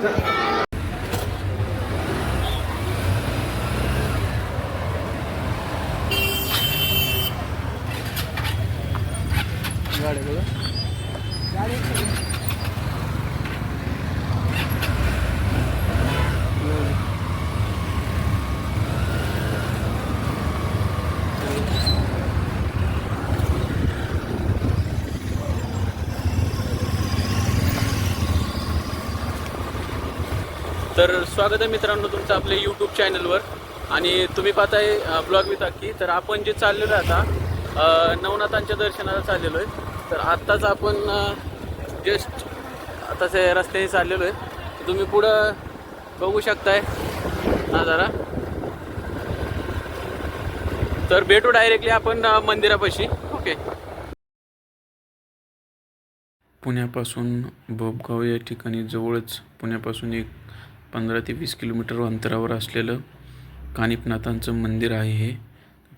Yeah. तर स्वागत आहे मित्रांनो तुमचं आपल्या यूट्यूब चॅनलवर आणि तुम्ही पाहताय ब्लॉग विथ अक्की तर आपण जे चाललेलो आहे आता नवनाथांच्या दर्शनाला चाललेलो आहे. तर आत्ताच आपण जस्ट आताच या रस्त्याने चाललेलो आहे तुम्ही पुढं बघू शकताय. जरा. तर भेटू डायरेक्टली आपण मंदिरापाशी. ओके पुण्यापासून बोबगाव या ठिकाणी जवळच पुण्यापासून एक पंधरा ते वीस किलोमीटर अंतरावर असलेलं कानिपनाथांचं मंदिर आहे हे.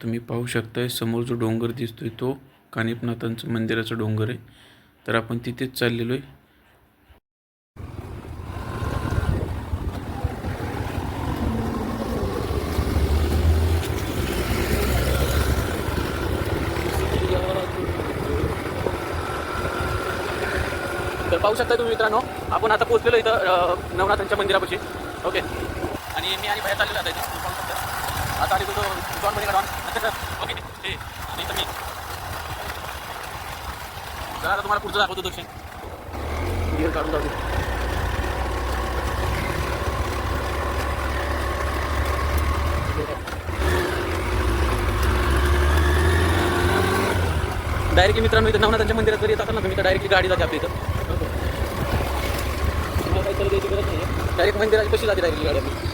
तुम्ही पाहू शकताय समोर जो डोंगर दिसतोय तो कानिपनाथांचं मंदिराचा डोंगर आहे. तर आपण तिथेच चाललेलो आहे. तर पाहू शकता तुम्ही मित्रांनो आपण आता पोहोचलेलो इथं नवनाथांच्या मंदिरापाशी. ओके आणि मी आणि बाहेर चाललेलो आता इथे. तुम्ही पाहू शकता. आता आधी तो डॉन ओके हे आणि इथं मी. जरा आता तुम्हाला पुढचं दाखवतो दर्शन. गिअर काढून जाऊ दे. डायरेक्टली मित्रांनो इथं नवनाथांच्या मंदिरात जरी येत असाल ना तुम्ही तर डायरेक्टली गाडी जाते आपल्या इथं. उत्तर द्यायची गरज नाही. डायरेक्ट मंदिराची कशी जाते डायरेक्ट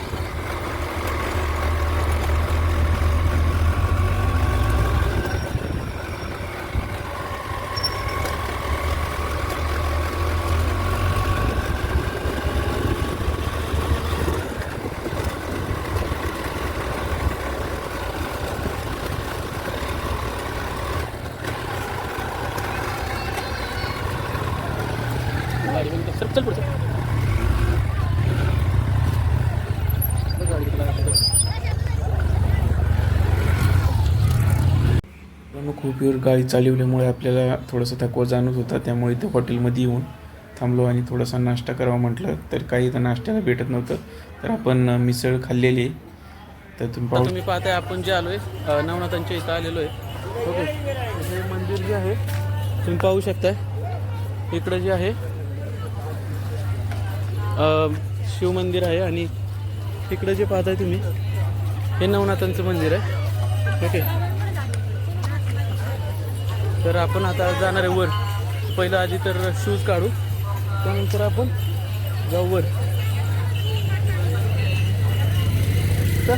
गाडी बंद कर. चल चल पुढे चल. बघ गाडी किती लागली आहे. मग खूप वेळ गाडी चालवल्यामुळे आपल्याला थोडासा थकवा जाणवत होता. त्यामुळे इथं हॉटेलमध्ये येऊन थांबलो आणि थोडासा नाश्ता करावा म्हटलं. तर काही इथं नाश्त्याला भेटत नव्हतं. तर आपण मिसळ खाल्लेली आहे. तर तुम्ही पाहू तुम्ही पाहताय आपण जे आलो आहे नवनाथांच्या इथं आलेलो आहे. ओके. हे मंदिर जे आहे तुम्ही पाहू शकताय. इकडं जे आहे शिवमंदिर आहे आणि इकडं जे पाहताय तुम्ही हे नवनाथांचं मंदिर आहे. ओके. तर आपण आता जाणार आहे वर. पहिलं आधी तर शूज काढू. त्यानंतर आपण जाऊ वर. तर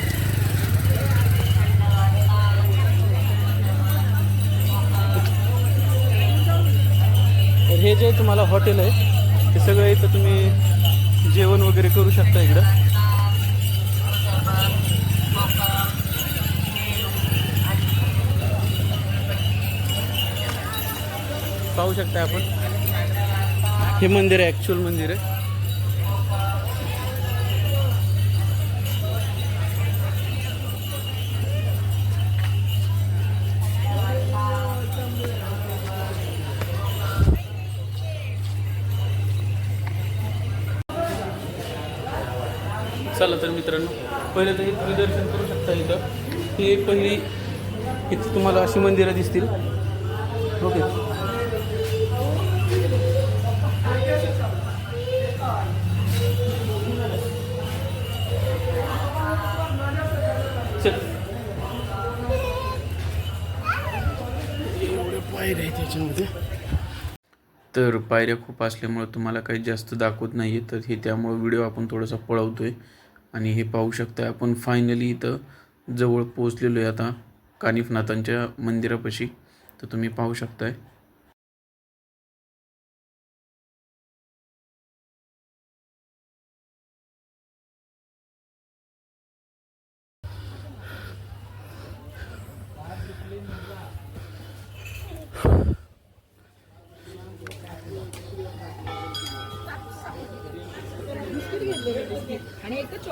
हे जे तुम्हाला हॉटेल आहे ते सगळं इथं तुम्ही जेवण वगैरे करू शकता इकडं. पाहू शकता आपण. हे मंदिर आहे ॲक्च्युअल मंदिर आहे. चला तर मित्रांनो पहिले तर हे तुम्ही दर्शन करू शकता इथं. ही पहिली इथं तुम्हाला अशी मंदिरं दिसतील. ओके. पायऱ्या आहेत त्याच्यामध्ये तर पायऱ्या खूप असल्यामुळं तुम्हाला काही जास्त दाखवत नाही आहे तर हे त्यामुळं व्हिडिओ आपण थोडासा पळवतो आहे आणि हे पाहू शकता आपण फायनली इथं जवळ पोचलेलो आहे आता कानिफनाथांच्या मंदिरापाशी. तर तुम्ही पाहू शकताय.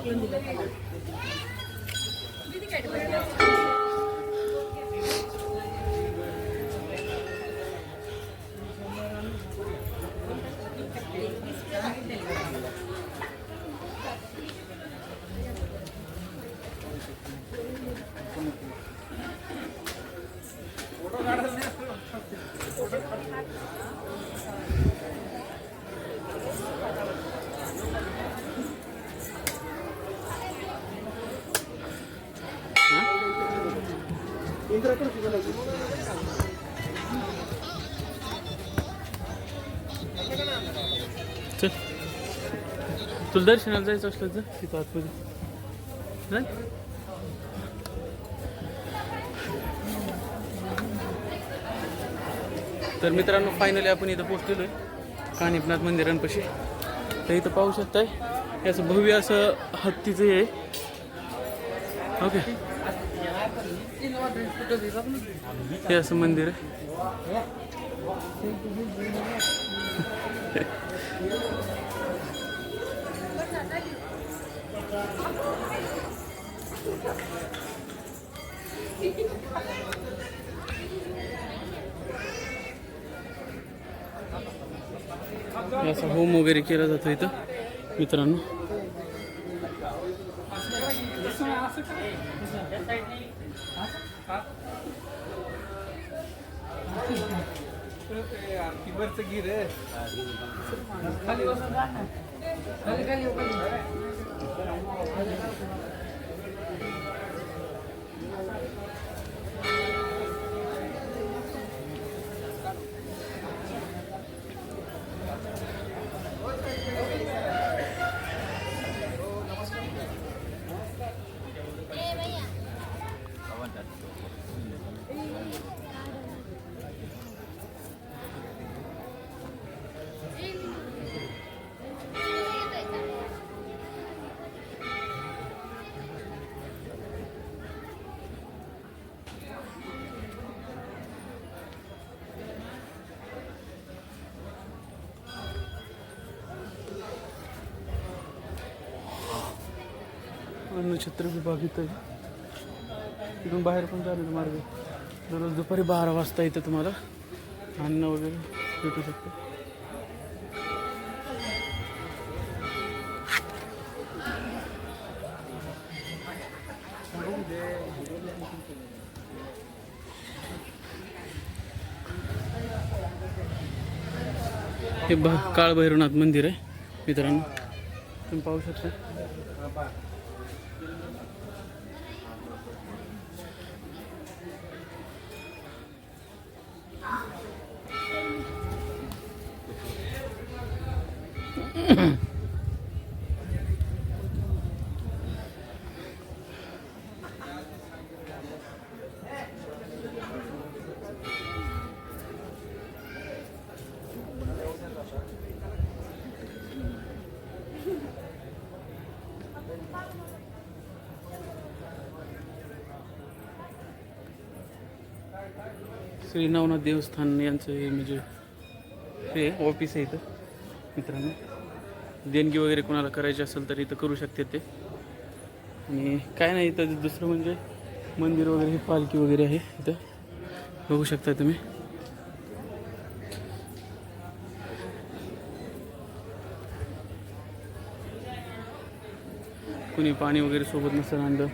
这的 चल. तुला दर्शनाला जायचं असलं तर तिथं आतमध्ये तर मित्रांनो फायनली आपण इथं पोहोचलेलो आहे कानिपनाथ मंदिरांपाशी. तर इथं पाहू शकताय याचं भव्य असं हत्तीचं आहे. ओके हे असं मंदिर. असं होम वगैरे केला जातो इथं मित्रांनो. वरच गिर खाली बसून खाली खाली अन्नछत्र विभाग इथं तिथून इथून बाहेर पण जाण्याचा मार्ग दररोज दुपारी बारा वाजता इथं तुम्हाला. अन्न वगैरे भेटू शकतं. हे ब काळभैरवनाथ मंदिर आहे मित्रांनो. तुम्ही पाहू शकता. श्री नवनाथ देवस्थान यांचं हे म्हणजे हे ऑफिस आहे इथं मित्रांनो. देणगी वगैरे कोणाला करायची असेल तर इथं करू शकते ते. आणि काय नाही इथं दुसरं म्हणजे मंदिर वगैरे हे पालखी वगैरे आहे इथं. बघू शकता तुम्ही. कुणी पाणी वगैरे सोबत नसेल आणलं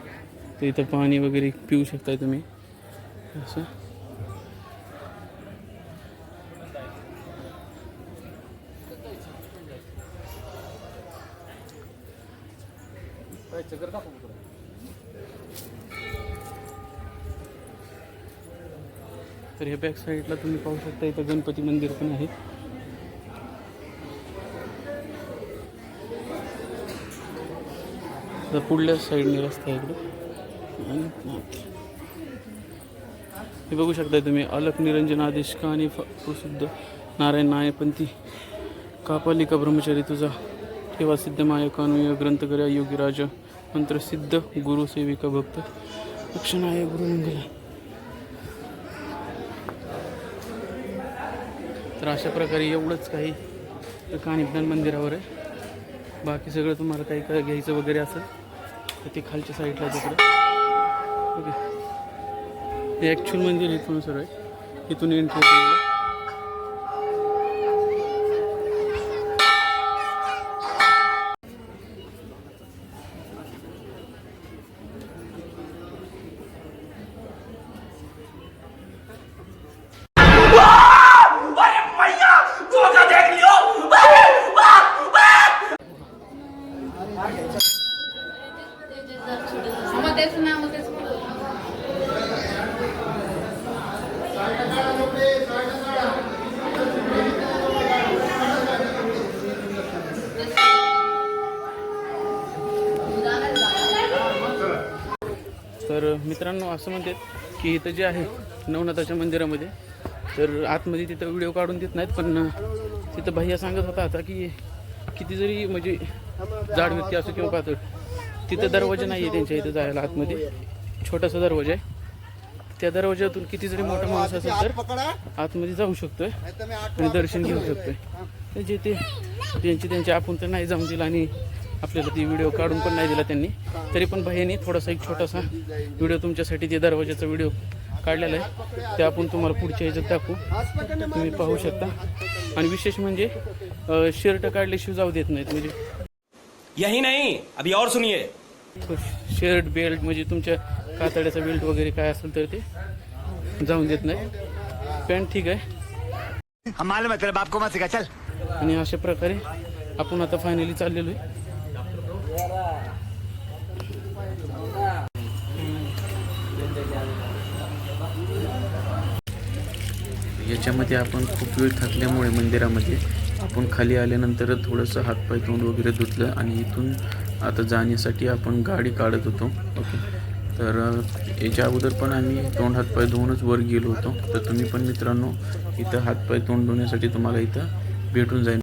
तर इथं पाणी वगैरे पिऊ शकताय तुम्ही. असं. तर हे बॅक साईडला तुम्ही पाहू शकता इथं गणपती मंदिर पण आहे. पुढल्या साईडने रस्ता आहे इकडं. आणि हे बघू शकता तुम्ही अलक निरंजन आदेश आणि प्रसिद्ध नारायण नायपंथी कापालिका ब्रह्मचारी तुझा ठेवा सिद्ध माय कानुय ग्रंथ नंतर सिद्ध मंत्रसिद्ध गुरु सेविका भक्त आहे गुरुमंगला तर अशा प्रकारे एवढंच काही कानिज्ञान मंदिरावर आहे. बाकी सगळं तुम्हाला काही काय घ्यायचं वगैरे असेल तर ते खालच्या साईडला तिकडे. ओके. हे ॲक्च्युअल मंदिर इथून सर आहे इथून एंट्री तर मित्रांनो असं म्हणतात की इथं जे आहे नवनाथाच्या मंदिरामध्ये तर आतमध्ये तिथं व्हिडिओ काढून देत नाहीत पण तिथं भैया सांगत होता आता की किती जरी म्हणजे जाड व्यक्ती असो किंवा पातळ तिथं दरवाजा नाही आहे त्यांच्या इथं जायला आतमध्ये. छोटासा दरवाजा आहे. त्या दरवाज्यातून किती जरी मोठा माणूस असेल तर आतमध्ये जाऊ शकतोय आणि दर्शन घेऊ शकतोय. जे ते त्यांची त्यांची आपण तर नाही जाऊन दिलं आणि आपल्याला ती व्हिडिओ काढून पण नाही दिला त्यांनी. तरी पण भाईयांनी थोडासा एक छोटासा व्हिडिओ तुमच्यासाठी ते दरवाजाचा व्हिडिओ काढलेला आहे. ते आपण तुम्हाला पुढच्या ह्याच्यात दाखवू. तुम्ही पाहू शकता. आणि विशेष म्हणजे शर्ट काढल्याशिवाय जाऊ देत नाहीत. म्हणजे यही नहीं अभी और सुनिए। शर्ट बेल्ट म्हणजे तुमच्या कातड्याचा बेल्ट वगैरे काय असेल तर ते जाऊन देत नाही. पॅन्ट ठीक आहे. हम मालूम तेरे बाप को मत सिखा चल। आणि अशा प्रकारे आपण आता फायनली चाललेलो आहे. याच्यामध्ये आपण खूप वेळ थकल्यामुळे मंदिरामध्ये आपण खाली आल्यानंतर थोडंसं हातपाय तोंड वगैरे धुतलं आणि इथून आता जाण्यासाठी आपण गाडी काढत होतो. ओके. तर याच्या अगोदर पण आम्ही तोंड हातपाय धुवूनच वर गेलो होतो. तर तुम्ही पण मित्रांनो इथं हातपाय तोंड धुण्यासाठी तुम्हाला इथं भेटून जाईल.